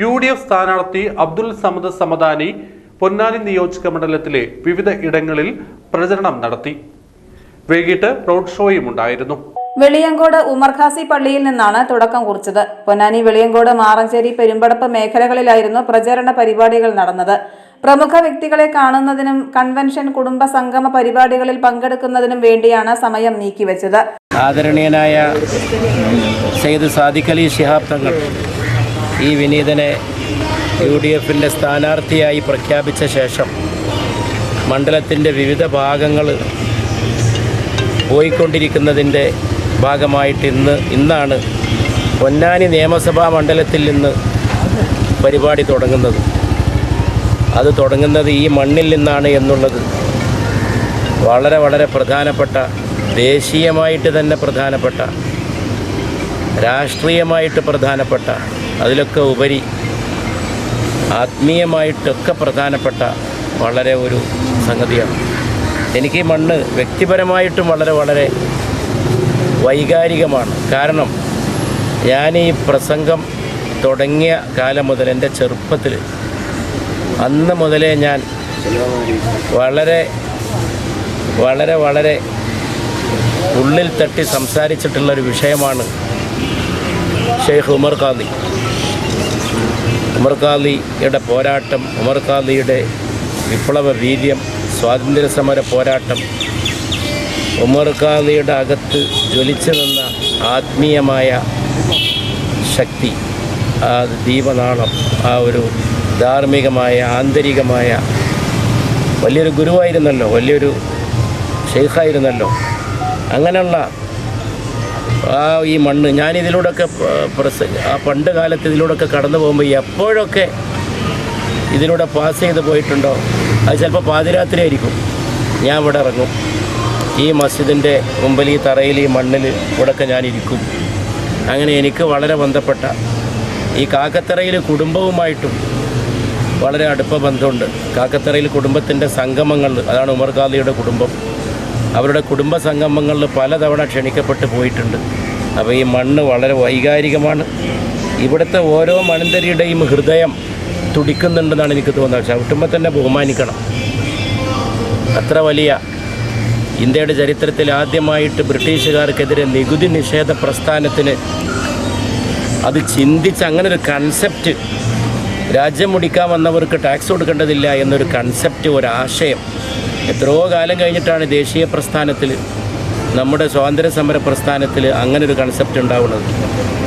U D F സ്ഥാനാർത്ഥി അബ്ദുൽ സമദ് സമദാനി പൊന്നാനി നിയോജക മണ്ഡലത്തിലെ വിവിധ ഇടങ്ങളിൽ പ്രചരണം നടത്തി. വൈകിട്ട് റോഡ് ഷോയും ഉണ്ടായിരുന്നു. വെളിയങ്കോട് ഉമർഖാസി പള്ളിയിൽ നിന്നാണ് തുടക്കം കുറിച്ചത്. പൊന്നാനി വെളിയങ്കോട് മാറഞ്ചേരി പെരുമ്പടപ്പ് മേഖലകളിലായിരുന്നു പ്രചരണ പരിപാടികൾ നടന്നത്. പ്രമുഖ വ്യക്തികളെ കാണുന്നതിനും കൺവെൻഷൻ കുടുംബ സംഗമ പരിപാടികളിൽ പങ്കെടുക്കുന്നതിനും വേണ്ടിയാണ് സമയം നീക്കിവെച്ചത്. ആദരണീയനായ സെയ്ദ് സാദിഖ് അലി ശിഹാബ് തങ്ങൾ ഈ വിനീതനെ യു ഡി എഫിന്റെ സ്ഥാനാർത്ഥിയായി പ്രഖ്യാപിച്ച ശേഷം മണ്ഡലത്തിന്റെ വിവിധ ഭാഗങ്ങൾ പോയിക്കൊണ്ടിരിക്കുന്നതിന്റെ ഭാഗമായിട്ട് ഇന്ന് ഇന്നാണ് പൊന്നാനി നിയമസഭാ മണ്ഡലത്തിൽ നിന്ന് പരിപാടി തുടങ്ങുന്നത്. അത് തുടങ്ങുന്നത് ഈ മണ്ണിൽ നിന്നാണ് എന്നുള്ളത് വളരെ വളരെ പ്രധാനപ്പെട്ട ദേശീയമായിട്ട് തന്നെ പ്രധാനപ്പെട്ട രാഷ്ട്രീയമായിട്ട് പ്രധാനപ്പെട്ട അതിലൊക്കെ ഉപരി ആത്മീയമായിട്ടൊക്കെ പ്രധാനപ്പെട്ട വളരെ ഒരു സംഗതിയാണ്. എനിക്ക് ഈ മണ്ണ് വ്യക്തിപരമായിട്ടും വളരെ വളരെ വൈകാരികമാണ്. കാരണം ഞാൻ ഈ പ്രസംഗം തുടങ്ങിയ കാലം മുതൽ എന്റെ ചെറുപ്പത്തിൽ അന്ന് മുതലേ ഞാൻ വളരെ വളരെ വളരെ ഉള്ളിൽ തട്ടി സംസാരിച്ചിട്ടുള്ളൊരു വിഷയമാണ് ഷെയ്ഖ് ഉമർ ഖാദി. ഉമർ ഖാദിയുടെ പോരാട്ടം ഉമർ ഖാദിയുടെ വിപ്ലവ വീര്യം സ്വാതന്ത്ര്യ സമര പോരാട്ടം ഉമർ ഖാദിയുടെ അകത്ത് ജ്വലിച്ചു നിന്ന ആത്മീയമായ ശക്തി ആ ദീപനാളം ആ ഒരു ധാർമ്മികമായ ആന്തരികമായ വലിയൊരു ഗുരുവായിരുന്നല്ലോ വലിയൊരു ഷെയ്ഖായിരുന്നല്ലോ. അങ്ങനെയുള്ള ആ ഈ മണ്ണ്. ഞാനിതിലൂടെയൊക്കെ പ്രസ ആ പണ്ട് കാലത്ത് ഇതിലൂടെയൊക്കെ കടന്നു പോകുമ്പോൾ എപ്പോഴൊക്കെ ഇതിലൂടെ പാസ് ചെയ്ത് പോയിട്ടുണ്ടോ? അത് ചിലപ്പോൾ പാതിരാത്രി ആയിരിക്കും ഞാൻ ഇവിടെ ഇറങ്ങും. ഈ മസ്ജിദിന്റെ മുമ്പിൽ ഈ തറയിൽ ഈ മണ്ണിൽ ഇവിടെയൊക്കെ ഞാനിരിക്കും. അങ്ങനെ എനിക്ക് വളരെ ബന്ധപ്പെട്ട ഈ കാക്കത്തറയിൽ കുടുംബവുമായിട്ടും വളരെ അടുപ്പ ബന്ധമുണ്ട്. കാക്കത്തറയിൽ കുടുംബത്തിന്റെ സംഗമങ്ങൾ അതാണ് ഉമർ ഖാദിയുടെ കുടുംബം. അവരുടെ കുടുംബ സംഗമങ്ങളിൽ പലതവണ ക്ഷണിക്കപ്പെട്ട് പോയിട്ടുണ്ട്. അപ്പോൾ ഈ മണ്ണ് വളരെ വൈകാരികമാണ്. ഇവിടുത്തെ ഓരോ മണന്തരിയുടെയും ഹൃദയം തുടിക്കുന്നുണ്ടെന്നാണ് എനിക്ക് തോന്നുന്നത്. ചവിട്ടുമ്പോൾ തന്നെ ബഹുമാനിക്കണം. അത്ര വലിയ ഇന്ത്യയുടെ ചരിത്രത്തിൽ ആദ്യമായിട്ട് ബ്രിട്ടീഷുകാർക്കെതിരെ നികുതി നിഷേധ പ്രസ്ഥാനത്തിന് അത് ചിന്തിച്ച് അങ്ങനെ ഒരു കൺസെപ്റ്റ് രാജ്യം മുടിക്കാൻ വന്നവർക്ക് ടാക്സ് കൊടുക്കേണ്ടതില്ല എന്നൊരു കൺസെപ്റ്റ് ഒരാശയം എത്രയോ കാലം കഴിഞ്ഞിട്ടാണ് ദേശീയ പ്രസ്ഥാനത്തിൽ നമ്മുടെ സ്വാതന്ത്ര്യ സമര പ്രസ്ഥാനത്തിൽ അങ്ങനെ ഒരു കൺസെപ്റ്റ് ഉണ്ടാവുന്നത്.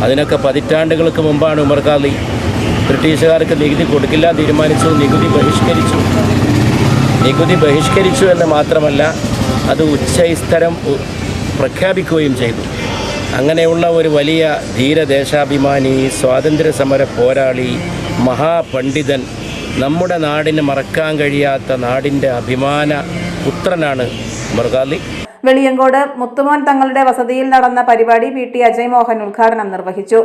അതിനൊക്കെ പതിറ്റാണ്ടുകൾക്ക് മുമ്പാണ് ഉമർ ഖാലി ബ്രിട്ടീഷുകാർക്ക് നികുതി കൊടുക്കില്ല തീരുമാനിച്ചു നികുതി ബഹിഷ്കരിച്ചു. നികുതി ബഹിഷ്കരിച്ചു എന്ന് മാത്രമല്ല അത് ഉച്ചസ്ഥരം പ്രഖ്യാപിക്കുകയും ചെയ്തു. അങ്ങനെയുള്ള ഒരു വലിയ ധീരദേശാഭിമാനി സ്വാതന്ത്ര്യ സമര പോരാളി മഹാപണ്ഡിതൻ നമ്മുടെ നാടിന് മറക്കാൻ കഴിയാത്ത നാടിന്റെ അഭിമാന പുത്രനാണ് മൃഗാലി. വെളിയങ്കോട് മുത്തുമോൻ തങ്ങളുടെ വസതിയിൽ നടന്ന പരിപാടി പി ടി അജയ് മോഹൻ ഉദ്ഘാടനം നിർവഹിച്ചു.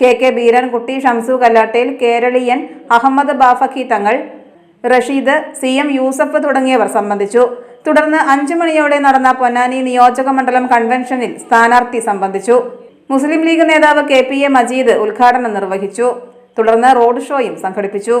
K K Beerankutty Shamsu Kallattel Keraleeyan Ahammed Bafaqi Thangal Rasheed C M Yusuf തുടങ്ങിയവർ സംബന്ധിച്ചു. തുടർന്ന് അഞ്ചു മണിയോടെ നടന്ന പൊന്നാനി നിയോജക മണ്ഡലം കൺവെൻഷനിൽ സ്ഥാനാർത്ഥി സംബന്ധിച്ചു. മുസ്ലിം ലീഗ് നേതാവ് കെ പി എ മജീദ് ഉദ്ഘാടനം നിർവഹിച്ചു. തുടർന്ന് റോഡ് ഷോയും സംഘടിപ്പിച്ചു.